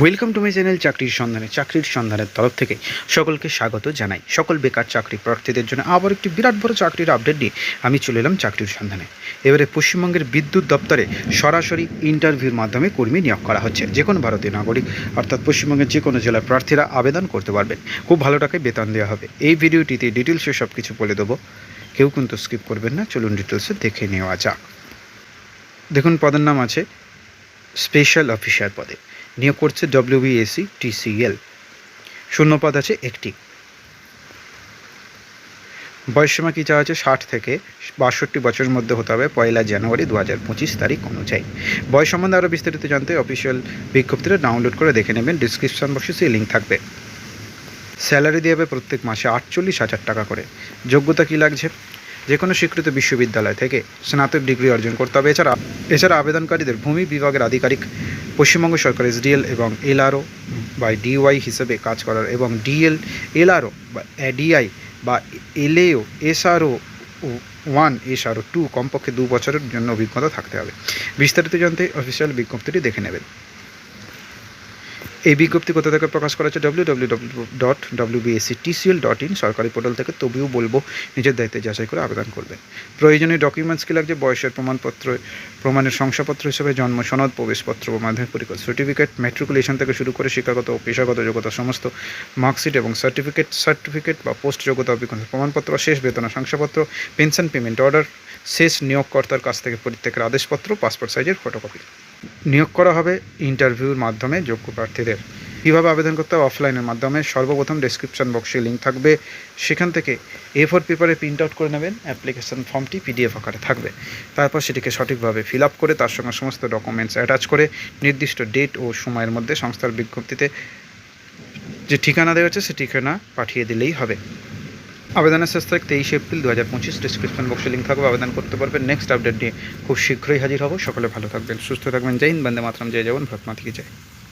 Welcome to my channel চাকরির সন্ধানে চাকরির সন্ধানের তরফ থেকে সকলকে স্বাগত জানাই। সকল বেকার চাকরি প্রার্থীদের জন্য আবার একটি বিরাট বড় চাকরির আপডেট নিয়ে আমি চলে এলাম চাকরির সন্ধানে এবারে পশ্চিমবঙ্গের বিদ্যুৎ দপ্তরে সরাসরি ইন্টারভিউর মাধ্যমে কর্মী নিয়োগ করা হচ্ছে। যে কোনো ভারতীয় নাগরিক, অর্থাৎ পশ্চিমবঙ্গের যে কোনো জেলার প্রার্থীরা আবেদন করতে পারবেন। খুব ভালো টাকায় বেতন দেওয়া হবে। এই ভিডিওটিতে ডিটেলসে সব কিছু বলে দেবো। কেউ কিন্তু স্কিপ করবেন না। চলুন ডিটেলসে দেখে নেওয়া যাক। দেখুন, পদের নাম আছে স্পেশাল অফিসার পদে। নিয়োগ করছে ডব্লিউবিএসি টিসিএল শূন্যপদ আছে একটি। বয়সসীমা কী চাওয়া আছে? ষাট থেকে বাষট্টি বছরের মধ্যে হতে হবে পয়লা জানুয়ারি দু হাজার পঁচিশ তারিখ অনুযায়ী। বয়স সম্বন্ধে আরও বিস্তারিত জানতে অফিসিয়াল বিজ্ঞপ্তিটা ডাউনলোড করে দেখে নেবেন। ডিসক্রিপশন বক্সে সেই লিঙ্ক থাকবে। স্যালারি দিয়ে হবে প্রত্যেক মাসে আটচল্লিশ হাজার টাকা করে। যোগ্যতা কী লাগছে? যে কোনো স্বীকৃত বিশ্ববিদ্যালয় থেকে স্নাতক ডিগ্রি অর্জন করতে হবে। এছাড়া এছাড়া আবেদনকারীদের ভূমি বিভাগের আধিকারিক, পশ্চিমবঙ্গ সরকার এসডিএল এবং এলআরও বা ডিওয়াই হিসেবে কাজ করার এবং ডিএল এলআরও বা ডিআই বা LAO SRO one SRO two কমপক্ষে দু বছরের জন্য অভিজ্ঞতা থাকতে হবে। বিস্তারিত জানতে অফিসিয়াল বিজ্ঞপ্তিটি দেখে নেবেন। এই বিজ্ঞপ্তি কোথা থেকে প্রকাশ করা হচ্ছে? W W W dot W BSC TCL dot in সরকারি পোর্টাল থেকে তবুও বলব, নিজের দায়িত্বে যাচাই করে আবেদন করবেন। প্রয়োজনীয় ডকুমেন্টস কী লাগছে? বয়সের প্রমাণপত্র, প্রমাণের শংসাপত্র হিসেবে জন্ম, সনদ, প্রবেশপত্র ও মাধ্যমিক পরীক্ষা সার্টিফিকেট ম্যাট্রিকুলেশন থেকে শুরু করে শিক্ষাগত ও পেশাগত যোগ্যতা সমস্ত মার্কশিট এবং সার্টিফিকেট সার্টিফিকেট বা পোস্ট যোগ্যতা অভিজ্ঞতা, প্রমাণপত্র বা শেষ বেতন, শংসাপত্র পেনশন পেমেন্ট অর্ডার শেষ নিয়োগকর্তার কাছ থেকে পরিত্যাগের আদেশপত্র, পাসপোর্ট সাইজের ফটোকপি নিয়োগ করা হবে ইন্টারভিউর মাধ্যমে যোগ্য প্রার্থীদের। কীভাবে আবেদন করতে হবে? অফলাইনের মাধ্যমে সর্বপ্রথম ডেসক্রিপশন বক্সে লিঙ্ক থাকবে। সেখান থেকে এ ফোর পেপারে প্রিন্ট আউট করে নেবেন। অ্যাপ্লিকেশন ফর্মটি পিডিএফ আকারে থাকবে। তারপর সেটিকে সঠিকভাবে ফিল আপ করে তার সঙ্গে সমস্ত ডকুমেন্টস অ্যাটাচ করে নির্দিষ্ট ডেট ও সময়ের মধ্যে সংস্থার বিজ্ঞপ্তিতে যে ঠিকানা দেওয়া হচ্ছে সে ঠিকানা পাঠিয়ে দিলেই হবে। আবেদনের শেষ তারিখ তেইশে এপ্রিল দু হাজার পঁচিশ ডিসক্রিপশন বক্সে লিঙ্ক থাকবে। আবেদন করতে পারবেন। নেক্সট আপডেট নিয়ে খুব শীঘ্রই হাজির হব। সকলে ভালো থাকবেন, সুস্থ থাকবেন। জয় হিন্দ, বন্দে মাতরম। জয় যাবেন ভারত মাতিকে জয়।